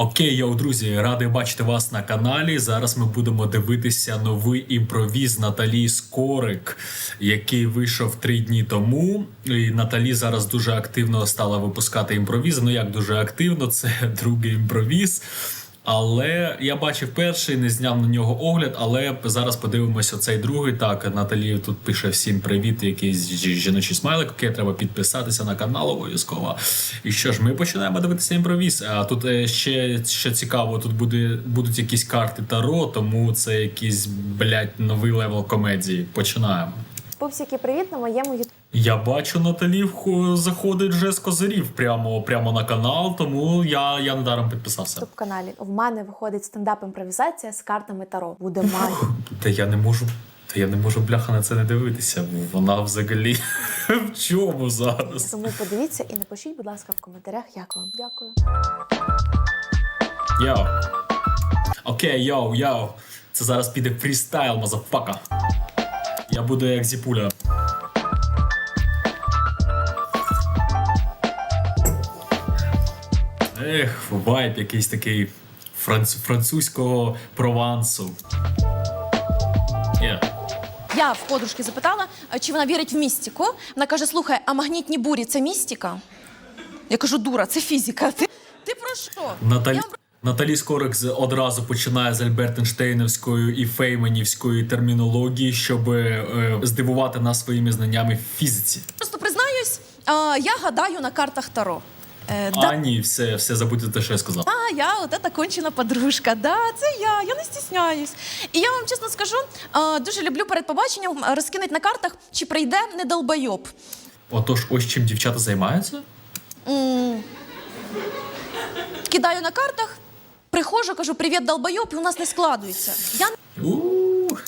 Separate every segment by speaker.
Speaker 1: Окей, йоу, друзі, радий бачити вас на каналі. Зараз ми будемо дивитися новий імпровіз Наталі Скорик, який вийшов три дні тому. І Наталі зараз дуже активно стала випускати імпровіз. Ну як дуже активно, це другий імпровіз. Але я бачив перший, не зняв на нього огляд, але зараз подивимося цей другий. Так, Наталі тут пише всім привіт, якийсь жі- жіночий смайлик. Окей, треба підписатися на канал обов'язково. І що ж, ми починаємо дивитися імпровіз. А тут е, ще, ще цікаво, тут буде, будуть якісь карти Таро, тому це якийсь, блядь, новий левел комедії. Починаємо.
Speaker 2: Пупсики, привіт на моєму ютуб
Speaker 1: Я бачу, Наталі вхо- заходить вже з козирів прямо, прямо на канал, тому я, я недаром підписався.
Speaker 2: каналі. В мене виходить стендап імпровізація з картами Таро. Буде магія.
Speaker 1: Та я не можу. Та я не можу бляха на це не дивитися. Вона взагалі в чому зараз?
Speaker 2: Тому подивіться і напишіть, будь ласка, в коментарях, як вам. Дякую.
Speaker 1: Йоу. Окей, йоу, йоу. Це зараз піде фрістайл, мазафака. Я буду як зіпуля. Ех, вайб якийсь такий франц... французького провансу. Yeah.
Speaker 3: Я в подружки запитала, чи вона вірить в містику. Вона каже: слухай, а магнітні бурі це містика? Я кажу, дура, це фізика. Ти, ти про що?
Speaker 1: Наталі...
Speaker 3: Я
Speaker 1: Наталі Скорик одразу починає з Альбертенштейнівської і Фейманівської термінології, щоб е, здивувати нас своїми знаннями в фізиці.
Speaker 3: просто признаюсь, а, я гадаю на картах Таро. Е,
Speaker 1: А ні, все, все забудьте те, що я сказав.
Speaker 3: а, я от ета кончена подружка. Да, це я, я не стісняюсь. І я вам чесно скажу, а, дуже люблю перед побаченням а, розкинуть на картах, чи прийде недолбойоб.
Speaker 1: Отож, ось чим дівчата займаються.
Speaker 3: Кидаю на картах, приходжу, кажу, привіт, долбойоб, і у нас не складується. Я
Speaker 1: У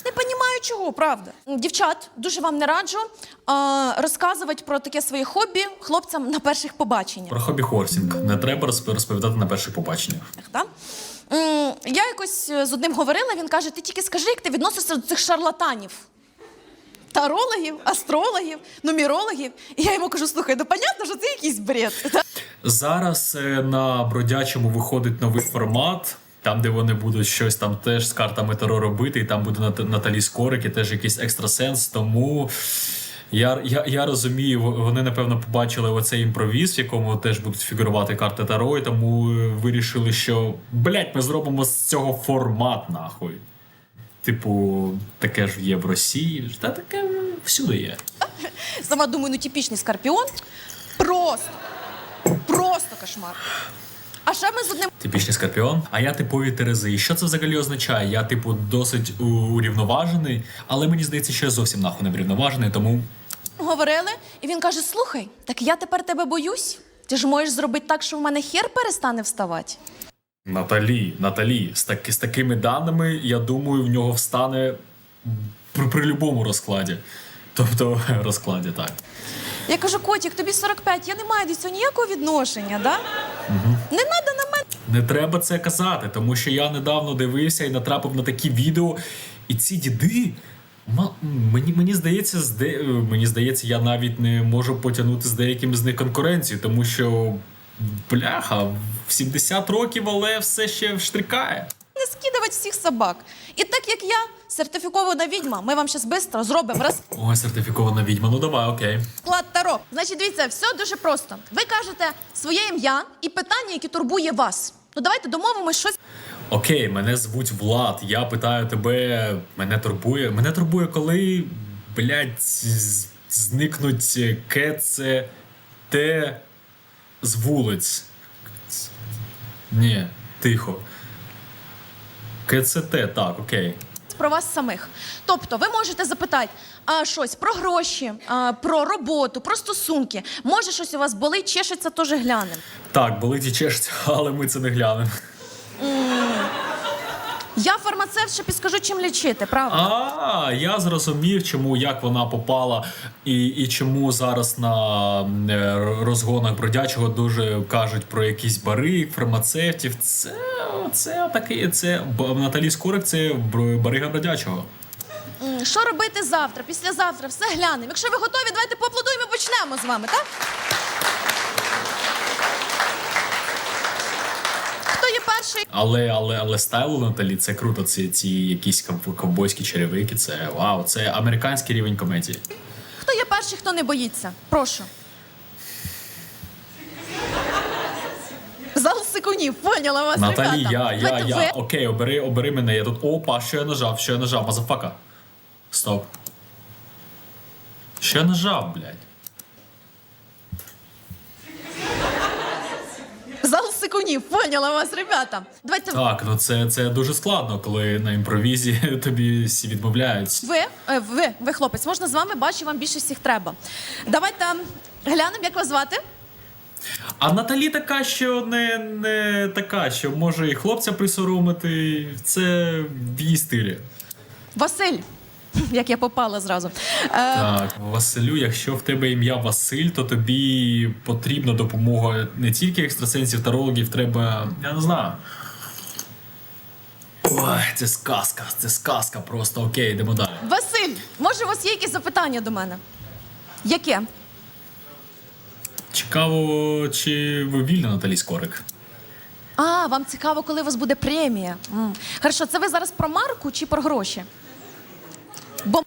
Speaker 3: Не розумію, чого, правда. Дівчат, дуже вам не раджу а, розказувати про таке своє хобі хлопцям на перших побаченнях.
Speaker 1: про хобі хорсінг не треба розповідати на перших побаченнях.
Speaker 3: М, Я якось е, з одним говорила, він каже: ти тільки скажи, як ти відносишся до цих шарлатанів. Тарологів, астрологів, нумерологів. І я йому кажу: слухай, ну понятно, що це якийсь бред.
Speaker 1: Зараз е, на бродячому виходить новий формат. Там, де вони будуть щось там теж з картами Таро робити, і там буде Наталі Скорик, і теж якийсь екстрасенс. Тому я, я, я розумію, вони напевно побачили оцей імпровіз, в якому теж будуть фігурувати карти Таро, і тому вирішили, що блять, ми зробимо з цього формат, нахуй. Типу, таке ж є в Росії, та таке всюди є.
Speaker 3: Сама думаю, ну типічний скорпіон. Просто, просто кошмар. А ще ми з одним
Speaker 1: Типічний скорпіон. А я типові Терези. І що це взагалі означає? Я, типу, досить урівноважений, але мені здається, що я зовсім нахуй не врівноважений, тому.
Speaker 3: говорили, і він каже: слухай, так я тепер тебе боюсь. Ти ж можеш зробити так, що в мене хер перестане вставати.
Speaker 1: Наталі, Наталі, з, таки, з такими даними, я думаю, в нього встане при, при будь-якому розкладі. Тобто, розкладі, так.
Speaker 3: Я кажу, котик, тобі 45, я не маю до цього ніякого відношення, да? Не треба на мене.
Speaker 1: Не треба це казати, тому що я недавно дивився і натрапив на такі відео, і ці діди. Мені, мені здається, з де, е, мені здається, я навіть не можу потягнути з деяким з них конкуренцію, тому що бляха, в 70 років, але все ще штрикає.
Speaker 3: Не скидувати всіх собак. І так як я сертифікована відьма, ми вам зараз швидко зробимо
Speaker 1: Ой, сертифікована відьма. Ну давай, окей.
Speaker 3: розклад таро. Значить, дивіться, все дуже просто. Ви кажете своє ім'я і питання, яке турбує вас. Ну давайте домовимось щось.
Speaker 1: Окей, мене звуть Влад. Я питаю тебе, мене турбує. Мене турбує, коли, блядь, з- зникнуть кеце те з вулиць. Ні, тихо. КЦТ, так, окей.
Speaker 3: про вас самих. Тобто, ви можете запитати а, щось про гроші, а, про роботу, про стосунки. Може, щось у вас болить, чешеться, теж глянемо.
Speaker 1: Так, болить і чешеться, але ми це не глянемо.
Speaker 3: Я фармацевт, ще підскажу, чим лічити, правда?
Speaker 1: А, я зрозумів, чому як вона попала, і, і чому зараз на е, розгонах бродячого дуже кажуть про якісь бари, фармацевтів. Це, це таке, це Наталі Скорик, це барига бродячого.
Speaker 3: Що робити завтра, післязавтра, все глянемо. Якщо ви готові, давайте поаплодуємо і почнемо з вами, так? Хто є перший?
Speaker 1: Але, але, але стайл Наталі це круто. Ці, ці якісь ков- ковбойські черевики. Це вау, це американський рівень комедії.
Speaker 3: Хто є перший, хто не боїться? Прошу. Сикунів, поняла вас,
Speaker 1: Наталі,
Speaker 3: ребята.
Speaker 1: я, я,
Speaker 3: Давайте
Speaker 1: я.
Speaker 3: ви.
Speaker 1: Окей, обери, обери мене. Я тут. Опа, що я нажав, що я нажав, мазафака. Стоп. Що я нажав, блядь?
Speaker 3: Зал сикунів, поняла вас, ребята. Давайте
Speaker 1: Так, ну це, це дуже складно, коли на імпровізі тобі всі відмовляють.
Speaker 3: ви, е, ви, ви, хлопець, можна з вами, бачу, вам більше всіх треба. Давайте глянемо, як вас звати.
Speaker 1: А Наталі така, що не, не така, що може і хлопця присоромити. Це в її стилі.
Speaker 3: Василь. Як я попала зразу. Е,
Speaker 1: Так, Василю, якщо в тебе ім'я Василь, то тобі потрібна допомога не тільки екстрасенсів, тарологів, треба. Я не знаю. Ой, це сказка, це сказка просто. Окей, йдемо далі.
Speaker 3: Василь, може, у вас є якісь запитання до мене? Яке?
Speaker 1: Цікаво, чи ви вільна Наталі Скорик?
Speaker 3: А, вам цікаво, коли у вас буде премія. М. Хорошо, це ви зараз про марку чи про гроші? Бо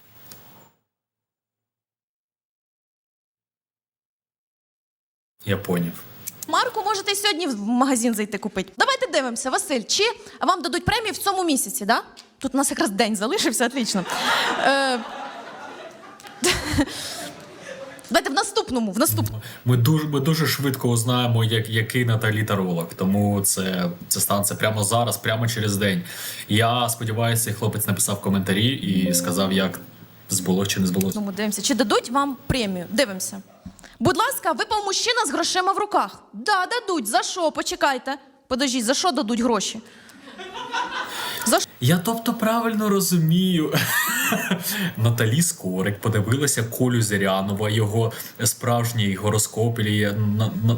Speaker 1: Я поняв.
Speaker 3: марку можете сьогодні в магазин зайти купити. Давайте дивимося, Василь, чи вам дадуть премію в цьому місяці, да? Тут у нас якраз день залишився, отлично. Е, Давайте в наступному, в наступному.
Speaker 1: Ми дуже, ми дуже швидко узнаємо, як, який Наталі таролог. Тому це, це станеться прямо зараз, прямо через день. Я сподіваюся, хлопець написав коментарі і сказав, як збулося чи не збулося.
Speaker 3: Ну, дивимося, чи дадуть вам премію? Дивимося. Будь ласка, випав мужчина з грошима в руках. Да, дадуть. За що? Почекайте. Подождіть, за що дадуть гроші? За що?
Speaker 1: Я тобто правильно розумію. Наталі Скорик подивилася Колю Зирянова, його справжній гороскоп, на, на,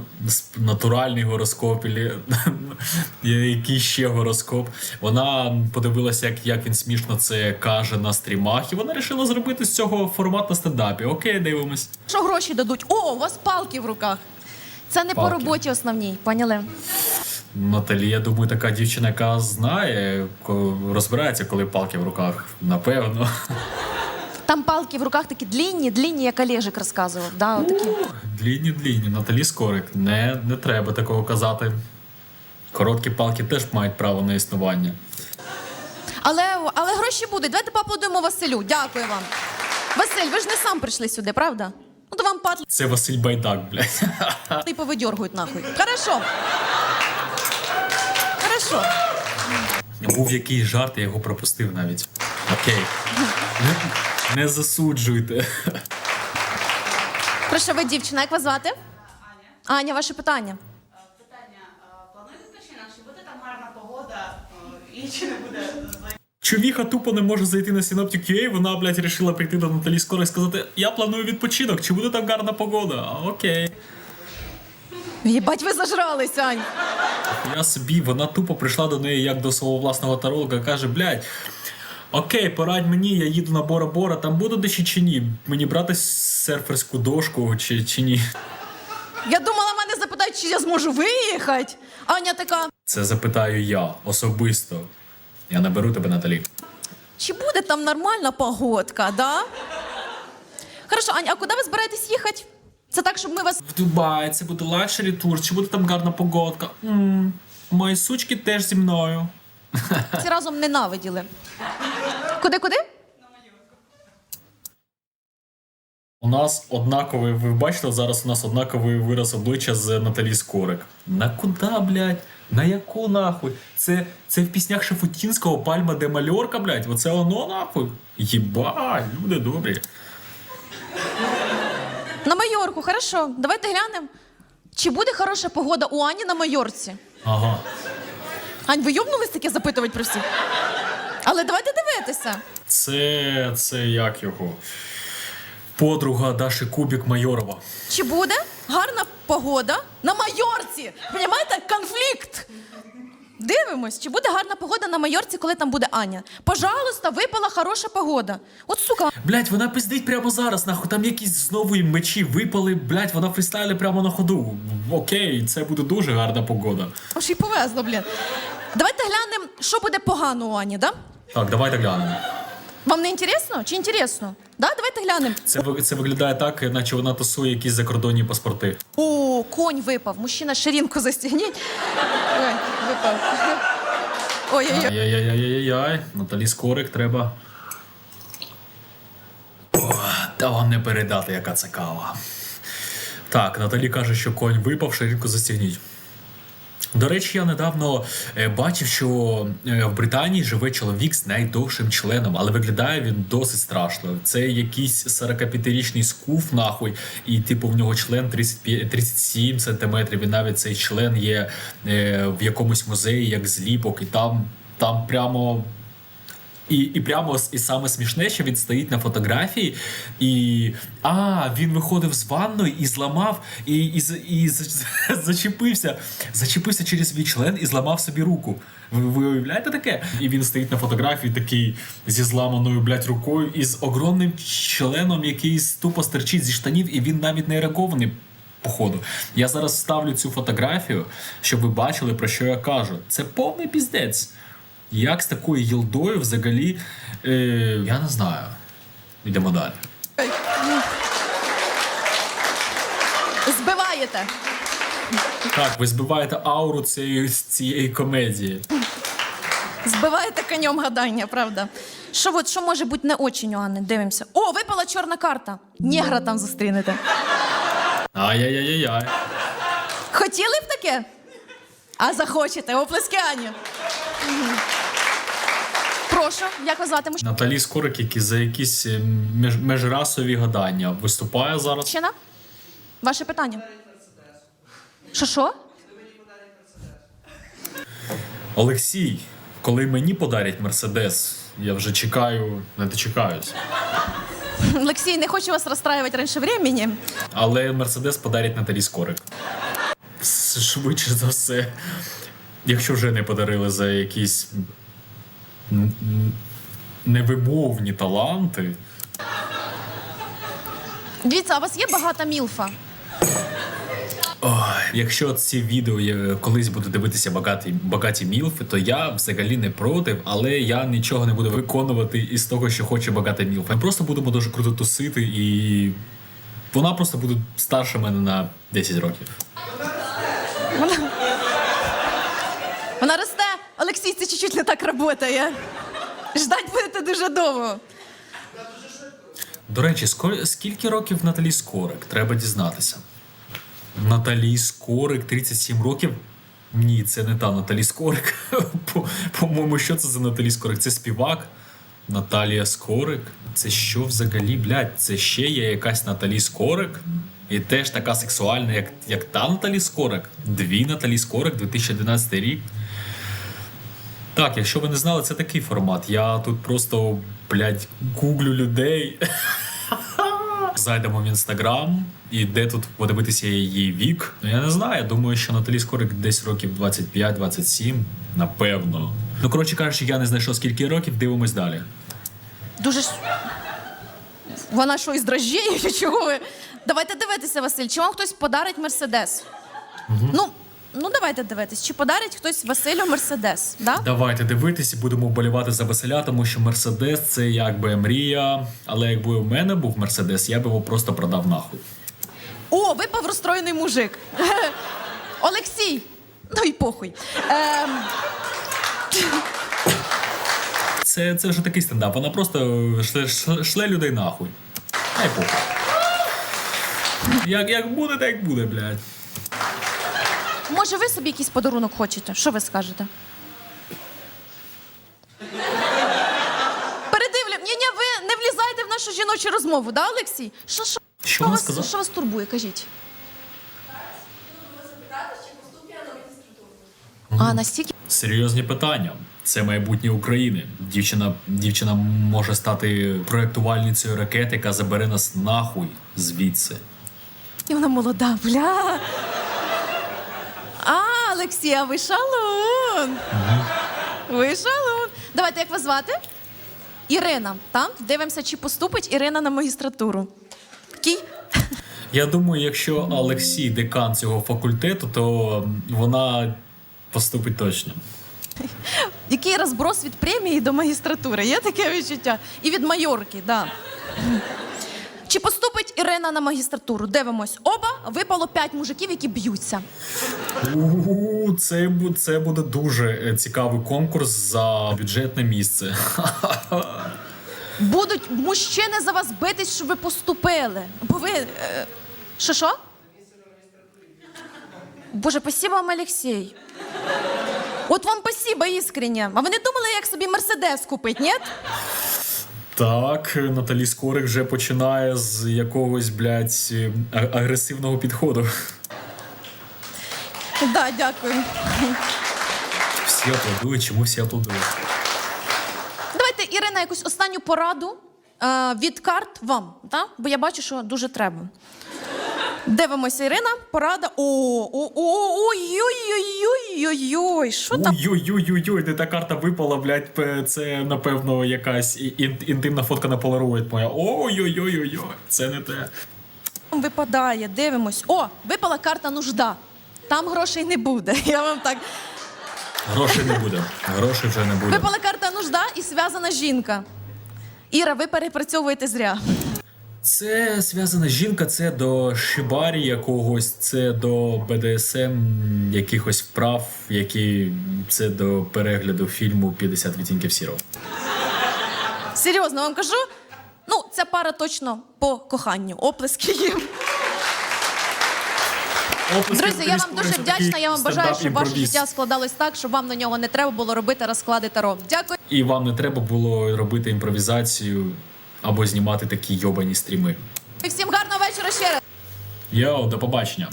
Speaker 1: натуральний гороскоп, який ще гороскоп. Вона подивилася, як, як він смішно це каже на стрімах, і вона вирішила зробити з цього формат на стендапі. Окей, дивимось.
Speaker 3: Що гроші дадуть? О, у вас палки в руках. Це не по роботі основній, поняли?
Speaker 1: Наталі, я думаю, така дівчина, яка знає, розбирається, коли палки в руках. Напевно.
Speaker 3: Там палки в руках такі длінні, длінні, як Олежик розказував. Да, отакі.
Speaker 1: Длінні, длінні. Наталі Скорик. Не, не треба такого казати. Короткі палки теж мають право на існування.
Speaker 3: Але, але гроші будуть. Давайте поаплодуємо Василю. Дякую вам. Василь, ви ж не сам прийшли сюди, правда? Ну то вам патли
Speaker 1: Це Василь Байдак, блядь.
Speaker 3: і повидьоргують нахуй. Хорошо. Хорошо.
Speaker 1: Був якийсь жарт, я його пропустив навіть. Окей. Не, не засуджуйте.
Speaker 3: Прошу, ви дівчина, як вас звати? Аня. Аня, ваше питання.
Speaker 4: Питання. а, Планує відпочинок? Чи буде там гарна погода? І чи не буде злий?
Speaker 1: Чувіха тупо не може зайти на Synoptic UA, вона, блядь, вирішила прийти до Наталі Скорик і сказати: Я планую відпочинок, чи буде там гарна погода? А, окей.
Speaker 3: Їбать, ви зажрались, Ань.
Speaker 1: Я собі, вона тупо прийшла до неї як до свого власного таролога, каже, блядь, окей, порадь мені, я їду на Бора-Бора, там буду дощі чи ні? Мені брати серферську дошку чи, чи ні?
Speaker 3: Я думала, мене запитають, чи я зможу виїхати. Аня така.
Speaker 1: Це запитаю я особисто. Я наберу тебе, Наталі.
Speaker 3: Чи буде там нормальна погодка, да? Хорошо, Ань, а куди ви збираєтесь їхати? Це так, щоб ми вас.
Speaker 1: В Дубай, це буде лакшері тур, чи буде там гарна погодка? м Мої сучки теж зі мною.
Speaker 3: всі разом ненавиділи. Куди, куди?
Speaker 1: У нас однаковий, ви бачите, зараз у нас однаковий вираз обличчя з Наталі Скорик. На куда, блядь? На яку нахуй? Це, це в піснях Шафутінського Пальма де Мальорка, блядь? Оце воно нахуй? Єбать, люди добрі.
Speaker 3: На Майорку, хорошо. Давайте глянемо. Чи буде хороша погода у Ані на Майорці?
Speaker 1: Ага.
Speaker 3: Ань, ви йобнулись таке запитувати про всіх? Але давайте дивитися.
Speaker 1: Це, це як його? Подруга Даші Кубік Майорова.
Speaker 3: Чи буде гарна погода на Майорці? Понімаєте? Конфлікт. Дивимось, чи буде гарна погода на Майорці, коли там буде Аня. Пожалуйста, випала хороша погода. От сука,
Speaker 1: Блять, вона пиздить прямо зараз, нахуй. Там якісь знову їм мечі випали, блять, вона фрістайли прямо на ходу. Окей, це буде дуже гарна погода.
Speaker 3: аж їй повезло, блін. Давайте глянемо, що буде погано у Ані, да?
Speaker 1: Так, давайте глянемо.
Speaker 3: Вам не інтересно чи інтересно? Да, давайте глянемо.
Speaker 1: Це, це виглядає так, наче вона тасує якісь закордонні паспорти.
Speaker 3: О, конь випав. Мужчина, ширинку застігніть. Випав. Ой-ой-ой.
Speaker 1: Ай-яй-яй-яй-яй. Наталі Скорик треба. О, та вам не передати, яка це кава. Так, Наталі каже, що конь випав, ширинку застігніть. До речі, я недавно е, бачив, що е, в Британії живе чоловік з найдовшим членом, але виглядає він досить страшно. Це якийсь 45-річний скуф, нахуй, і типу в нього член 35, 37 сантиметрів. І навіть цей член є е, в якомусь музеї, як зліпок, і там, там прямо. І, і прямо і саме смішне, що він стоїть на фотографії, і а він виходив з ванної і зламав, і, і, з- і, зачепився, зачепився через свій член і зламав собі руку. Ви, ви уявляєте таке? І він стоїть на фотографії такий зі зламаною блядь, рукою і з огромним членом, який тупо стерчить зі штанів, і він навіть не реагований. Походу, я зараз ставлю цю фотографію, щоб ви бачили, про що я кажу. Це повний піздець. Як з такою їлдою взагалі. Е, я не знаю. Йдемо далі.
Speaker 3: Збиваєте.
Speaker 1: Так, ви збиваєте ауру цієї, цієї комедії.
Speaker 3: Збиваєте конем гадання, правда. Що от, що може бути не очень у Анни? Дивимося. О, випала чорна карта. Негра там зустрінете.
Speaker 1: Ай-яй-яй-яй.
Speaker 3: Хотіли б таке? А захочете, оплески Ані. Прошу, як вас звати?
Speaker 1: Наталі Скорик, який за якісь е, меж, межрасові гадання виступає зараз.
Speaker 3: Ваше питання. Що що?
Speaker 1: Олексій, коли мені подарять Мерседес, я вже чекаю, не дочекаюсь.
Speaker 3: Олексій, не хочу вас розстраювати раніше времени.
Speaker 1: Але Мерседес подарять Наталі Скорик. Швидше за все. Якщо вже не подарили за якісь невимовні таланти.
Speaker 3: Дивіться, а у вас є багата мілфа?
Speaker 1: Ой, якщо ці відео я колись буду дивитися багаті, багаті мілфи, то я взагалі не проти, але я нічого не буду виконувати із того, що хоче багата мілфа. Ми просто будемо дуже круто тусити, і вона просто буде старше мене на 10 років.
Speaker 3: Вона росте. Це чуть-чуть не так працює. Ждать будете дуже довго.
Speaker 1: До речі, скільки років Наталі Скорик? Треба дізнатися. Наталі Скорик 37 років. Ні, це не та Наталі Скорик. По- По-моєму, що це за Наталі Скорик? Це співак. Наталія Скорик. Це що взагалі, блядь? Це ще є якась Наталі Скорик? І теж така сексуальна, як, як та Наталі Скорик. Дві Наталі Скорик, 2011 рік. Так, якщо ви не знали, це такий формат. Я тут просто, блядь, гуглю людей. Зайдемо в інстаграм, і де тут подивитися її вік. Ну я не знаю. Я думаю, що Наталі Скорик десь років 25-27, напевно. Ну, коротше кажучи, я не знайшов скільки років, дивимось далі.
Speaker 3: Дуже ж. Вона що, із дрожжею чого ви? Давайте дивитися, Василь. Чи вам хтось подарить Мерседес? Ну, ну давайте дивитись. Чи подарить хтось Василю Мерседес? Да?
Speaker 1: Давайте дивитися, будемо вболівати за Василя, тому що Мерседес це якби мрія. Але якби у мене був Мерседес, я б його просто продав нахуй.
Speaker 3: О, випав розстроєний мужик. Олексій! Ну і похуй. Ем,
Speaker 1: Це, це вже такий стендап. Вона просто шле, шле- шле людей нахуй. Ай похуй. Як, як буде, так буде, блядь.
Speaker 3: Може, ви собі якийсь подарунок хочете? Що ви скажете? Передивлю. Ні, ні, ви не влізайте в нашу жіночу розмову, да, Олексій? Що, що,
Speaker 1: Що вона
Speaker 3: вас, що вас турбує, кажіть? А, настільки.
Speaker 1: Серйозні питання. Це майбутнє України. Дівчина, дівчина може стати проєктувальницею ракет, яка забере нас нахуй звідси.
Speaker 3: І вона молода, бля. Олексій, а ви шалун. Ви шалун. Давайте, як вас звати? Ірина, так? Дивимося, чи поступить Ірина на магістратуру. Кій?
Speaker 1: Я думаю, якщо Олексій декан цього факультету, то вона поступить точно.
Speaker 3: Який розброс від премії до магістратури? Є таке відчуття. І від майорки, да. Чи поступить Ірина на магістратуру? Дивимось. Оба випало п'ять мужиків, які б'ються.
Speaker 1: У, Це, бу- це буде дуже е, цікавий конкурс за бюджетне місце.
Speaker 3: Будуть мужчини за вас битись, щоб ви поступили. Бо ви. Е, що що? Боже, спасибо вам, Олексій. От вам спасибо іскренне. А ви не думали, як собі мерседес купити, ні?
Speaker 1: Так, Наталі Скорик вже починає з якогось, блядь, агресивного підходу.
Speaker 3: Да, дякую.
Speaker 1: Всі аплодують, чому всі аплодують?
Speaker 3: Давайте, Ірина, якусь останню пораду е, від карт вам, так? бо я бачу, що дуже треба. Дивимося, Ірина, порада. О, о, о, ой-ой-ой-ой-ой. Що там?
Speaker 1: Ой-ой-ой-ой, де та карта випала, блядь, це, напевно, якась ін- інтимна фотка на Polaroid моя. Ой-ой-ой-ой-ой, це не те.
Speaker 3: випадає, дивимось. О, випала карта нужда. Там грошей не буде. Я вам так.
Speaker 1: Грошей не буде. Грошей вже не буде.
Speaker 3: Випала карта нужда і зв'язана жінка. Іра, ви перепрацьовуєте зря.
Speaker 1: Це зв'язана жінка, це до шибарі якогось, це до БДСМ якихось вправ, які це до перегляду фільму «50 відтінків сірого.
Speaker 3: Серйозно вам кажу. Ну, ця пара точно по коханню. Оплески їм. Друзі, я вам дуже вдячна. Я вам бажаю, щоб ваше життя складалось так, щоб вам на нього не треба було робити розклади таро. Дякую.
Speaker 1: І вам не треба було робити імпровізацію або знімати такі йобані стріми.
Speaker 3: Всім гарного вечора ще раз.
Speaker 1: Йоу, до побачення.